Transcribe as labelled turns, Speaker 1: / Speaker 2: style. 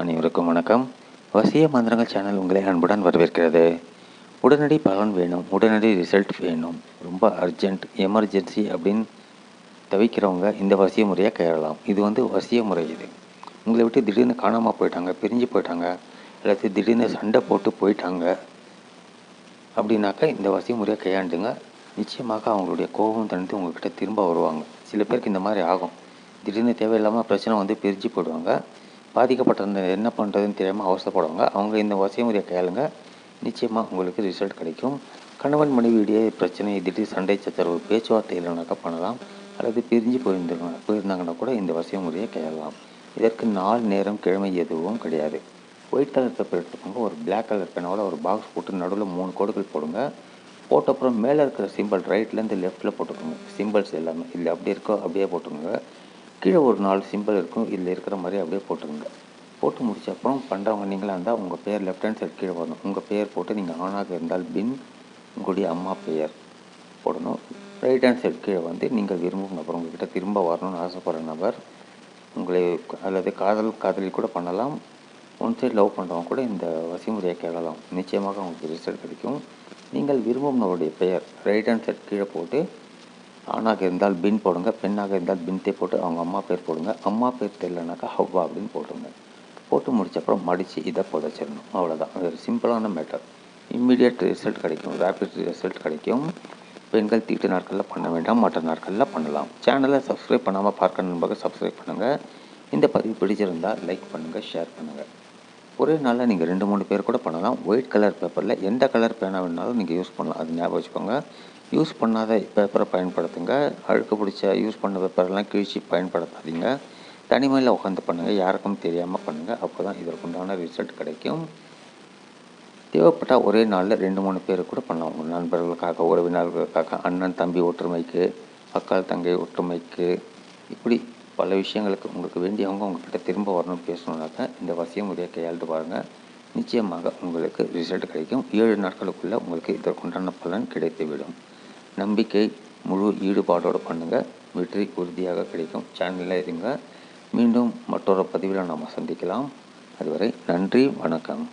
Speaker 1: அனைவருக்கும் வணக்கம். வசிய மந்திரங்கள் சேனல் உங்களை அன்புடன் வரவேற்கிறது. உடனடி பலன் வேணும் உடனடி ரிசல்ட் வேணும் ரொம்ப அர்ஜெண்ட் எமர்ஜென்சி அப்படின்னு தவிக்கிறவங்க இந்த வசிய முறையை கையாளலாம் இது வந்து வசிய முறை இது. உங்களை விட்டு திடீர்னு காணாமல் போயிட்டாங்க பிரிஞ்சு போயிட்டாங்க இல்லாட்டி திடீர்னு சண்டை போட்டு போயிட்டாங்க அப்படின்னாக்கா இந்த வசிய முறையை கையாண்டுங்க. நிச்சயமாக அவங்களுடைய கோபம் தணித்து உங்கள்கிட்ட திரும்ப வருவாங்க. சில பேருக்கு இந்த மாதிரி ஆகும். திடீர்னு தேவையில்லாமல் பிரச்சனை வந்து பிரிஞ்சு போடுவாங்க பாதிக்கப்பட்டிருந்த என்ன பண்ணுறதுன்னு தெரியாமல் அவசரப்படுவாங்க. அவங்க இந்த வசைமுறையை கையாளுங்க நிச்சயமாக உங்களுக்கு ரிசல்ட் கிடைக்கும். கணவன் மனைவியுடைய பிரச்சனை திடீர் சண்டை சச்சரவு பேச்சுவார்த்தை இல்லைனாக்கா பண்ணலாம். அல்லது பிரிஞ்சு போயிருந்தாங்க போயிருந்தாங்கன்னா கூட இந்த வசைமுறையை கேளலாம். கையாளலாம் இதற்கு நாள் நேரம் கிழமை எதுவும் கிடையாது. ஒயிட் கலர் பேப்பர் எடுத்துக்கோங்க ஒரு பிளாக் கலர் பேனாவோட ஒரு பாக்ஸ் போட்டு நடுவில் மூணு கோடுகள் போடுங்க. போட்ட அப்புறம் மேலே இருக்கிற சிம்பிள் ரைட்லேருந்து லெஃப்ட்டில் போட்டுக்கோங்க. சிம்பிள்ஸ் எல்லாமே. இல்லை அப்படியே இருக்கோ அப்படியே போட்டுக்கோங்க. கீழே ஒரு நாலு சிம்பிள் இருக்கும். இதில் இருக்கிற மாதிரி அப்படியே போட்டுருங்க போட்டு முடிச்ச அப்புறம் பண்ணுறவங்க நீங்களாக இருந்தால் உங்கள் பேர் லெஃப்ட் ஹேண்ட் சைடு கீழே வரணும். உங்கள் பேர் போட்டு நீங்கள் ஆணாக இருந்தால் பின் உங்களுடைய அம்மா பெயர் போடணும். ரைட் ஹேண்ட் சைடு கீழே வந்து நீங்கள் விரும்பும் நபர் உங்ககிட்ட திரும்ப வரணும்னு ஆசைப்படுற நபர் உங்களை அல்லது காதல் காதலி கூட பண்ணலாம். ஒன் சைடு லவ் பண்ணுறவங்க கூட இந்த வசிமுறையை கேட்கலாம். நிச்சயமாக உங்களுக்கு ரிசல்ட் கிடைக்கும். நீங்கள் விரும்பும் நபருடைய பெயர் ரைட் ஹேண்ட் சைட் கீழே போட்டு ஆணாக இருந்தால் பின் போடுங்க பெண்ணாக இருந்தால் பின்தே போட்டு அவங்க அம்மா பேர் போடுங்க. அம்மா பேர் தெரியலனாக்கா ஹவ்வா அப்படின்னு போட்டுருங்க. போட்டு முடிச்ச அப்புறம் மடித்து இதை புதைச்சிடணும். அவ்வளோதான் அது ஒரு சிம்பிளான மேட்டர் இம்மிடியட் ரிசல்ட் கிடைக்கும். ரேபிட் ரிசல்ட் கிடைக்கும். பெண்கள் தீட்டு நாட்களில் பண்ண வேண்டாம் மற்ற நாட்களில் பண்ணலாம். சேனலை சப்ஸ்கிரைப் பண்ணாமல் பார்க்க நண்பர்கள் சப்ஸ்கிரைப் பண்ணுங்கள் இந்த பதிவு பிடிச்சிருந்தால் லைக் பண்ணுங்கள் ஷேர் பண்ணுங்கள் ஒரே நாளில் நீங்கள் ரெண்டு மூணு பேர் கூட பண்ணலாம். ஒயிட் கலர் பேப்பரில் எந்த கலர் பேனா வேணாலும் நீங்கள் யூஸ் பண்ணலாம். அது ஞாபகம் வச்சுக்கோங்க. யூஸ் பண்ணாத பேப்பரை பயன்படுத்துங்க. அழுக்கு பிடிச்ச யூஸ் பண்ண பேப்பரெல்லாம் கிழிச்சு பயன்படுத்தாதீங்க. தனிமையில் உட்காந்து பண்ணுங்கள் யாருக்கும் தெரியாமல் பண்ணுங்கள் அப்போ தான் இதற்குண்டான ரிசல்ட் கிடைக்கும். தேவைப்பட்டால் ஒரே நாளில் ரெண்டு மூணு பேர் கூட பண்ணலாம். உங்கள் நண்பர்களுக்காக உறவினர்களுக்காக அண்ணன் தம்பி ஒற்றுமைக்கு அக்கால் தங்கை ஒற்றுமைக்கு இப்படி பல விஷயங்களுக்கு உங்களுக்கு வேண்டியவங்க உங்ககிட்ட திரும்ப வரணும் பேசணுன்னாக்கா இந்த வசிய முறையை கையாளுட்டு பாருங்கள் நிச்சயமாக உங்களுக்கு ரிசல்ட் கிடைக்கும். ஏழு நாட்களுக்குள்ளே உங்களுக்கு இதற்குண்டான பலன் கிடைத்துவிடும். நம்பிக்கை முழு ஈடுபாடோடு பண்ணுங்கள் வெற்றி உறுதியாக கிடைக்கும். சேனலில் இருங்க. மீண்டும் மற்றொரு பதிவில் நாம் சந்திக்கலாம். அதுவரை நன்றி வணக்கம்.